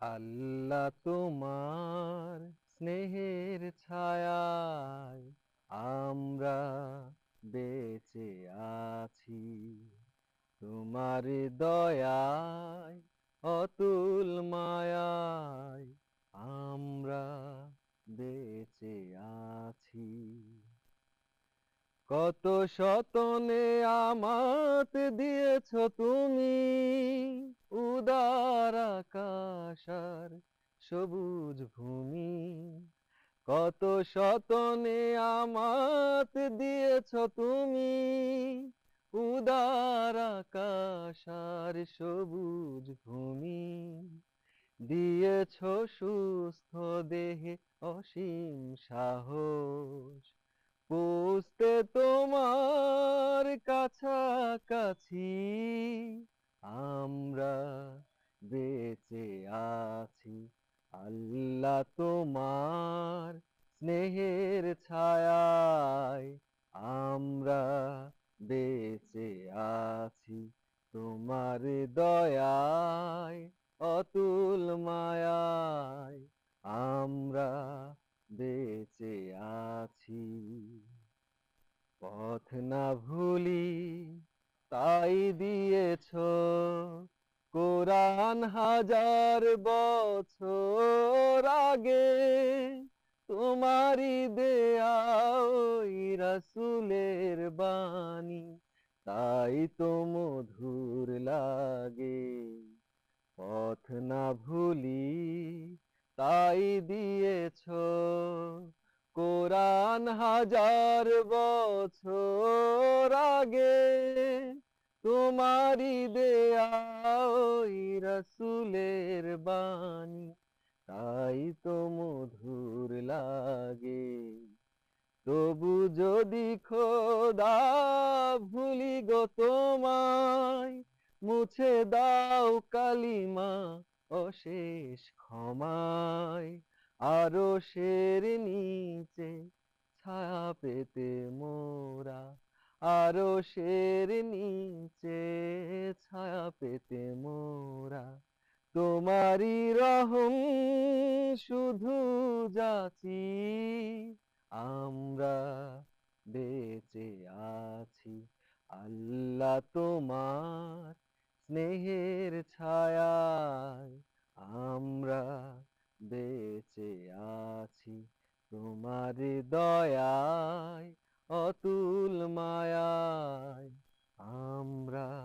আল্লাহ তোমার স্নেহের ছায়ায় আমরা বেঁচে আছি। তোমার দয়ায়, অতুল মায়ায় আমরা বেঁচে আছি। কত শতনে আমাত দিয়েছ তুমি সবুজ ভূমি। কত শতনে আমাত দিয়েছ তুমি। উদার আকাশার সবুজ ভূমি। দিয়েছ সুস্থ দেহে অসীম সাহস। তোমার স্নেহের ছায়ায় আমরা বেঁচে আছি। তোমার দয়ায়, অতুল মায়ায় আমরা বেঁচে আছি। পথ না ভুলি তাই দিয়েছ কোরআন হাজার বছর আগে তোমারি দেয়া ওই রাসুলের বাণী, তাই তো মধুর লাগে। পথ না ভুলি তাই দিয়েছ কোরআন হাজার বছর আগে রসুলের বাণী, তাই তো মধুর লাগে। তবু যদি খোদা ভুলি গো তোমায়, মুছে দাও কালিমা অশেষ ক্ষমায়। আরও শের নিচে ছায়া পেতে মোরা আরও শের নিচে ছায়া পেতে মোরা। তোমারই রহম শুধু যাচি, আমরা বেঁচে আছি। আল্লাহ তোমার স্নেহের ছায়ায়, আমরা বেঁচে আছি। তোমার দয়ায় অতুল মায়ায় আমরা